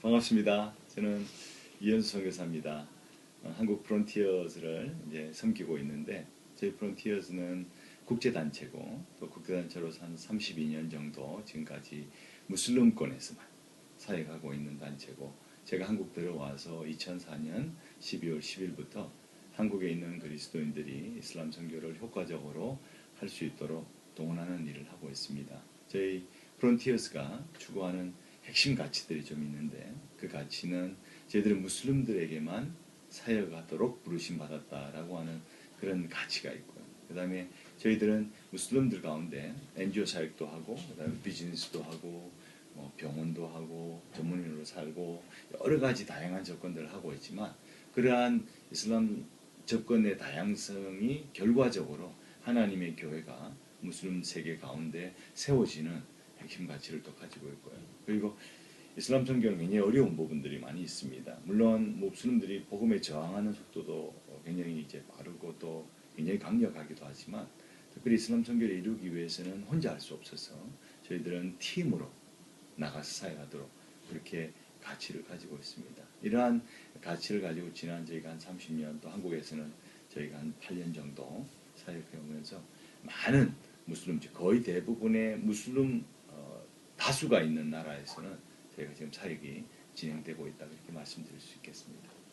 반갑습니다. 저는 이현수 선교사입니다. 어, 한국 프론티어즈를 이제 섬기고 있는데 저희 프론티어즈는 국제 단체고 또 국제 단체로서 한 32년 정도 지금까지 무슬림권에서만 사역하고 있는 단체고 제가 한국 들어와서 2004년 12월 10일부터 한국에 있는 그리스도인들이 이슬람 선교를 효과적으로 할 수 있도록 동원하는 일을 하고 있습니다. 저희 프론티어스가 추구하는 핵심 가치들이 좀 있는데 그 가치는 저희들은 무슬림들에게만 사역하도록 부르심 받았다라고 하는 그런 가치가 있고요. 그 다음에 저희들은 무슬림들 가운데 NGO 사역도 하고 그다음에 비즈니스도 하고 뭐 병원도 하고 전문인으로 살고 여러 가지 다양한 접근들을 하고 있지만 그러한 이슬람 접근의 다양성이 결과적으로 하나님의 교회가 무슬림 세계 가운데 세워지는 핵심 가치를 또 가지고 있고요. 그리고 이슬람 선교는 굉장히 어려운 부분들이 많이 있습니다. 물론 무슬림들이 복음에 저항하는 속도도 굉장히 이제 빠르고 또 굉장히 강력하기도 하지만 특별히 이슬람 선교를 이루기 위해서는 혼자 할 수 없어서 저희들은 팀으로 나가서 사역하도록 그렇게 가치를 가지고 있습니다. 이러한 가치를 가지고 지난 저희가 한 30년 또 한국에서는 저희가 한 8년 정도 사역해 오면서 많은 무슬림 거의 대부분의 무슬림 어, 다수가 있는 나라에서는 저희가 지금 사역이 진행되고 있다 그렇게 말씀드릴 수 있겠습니다.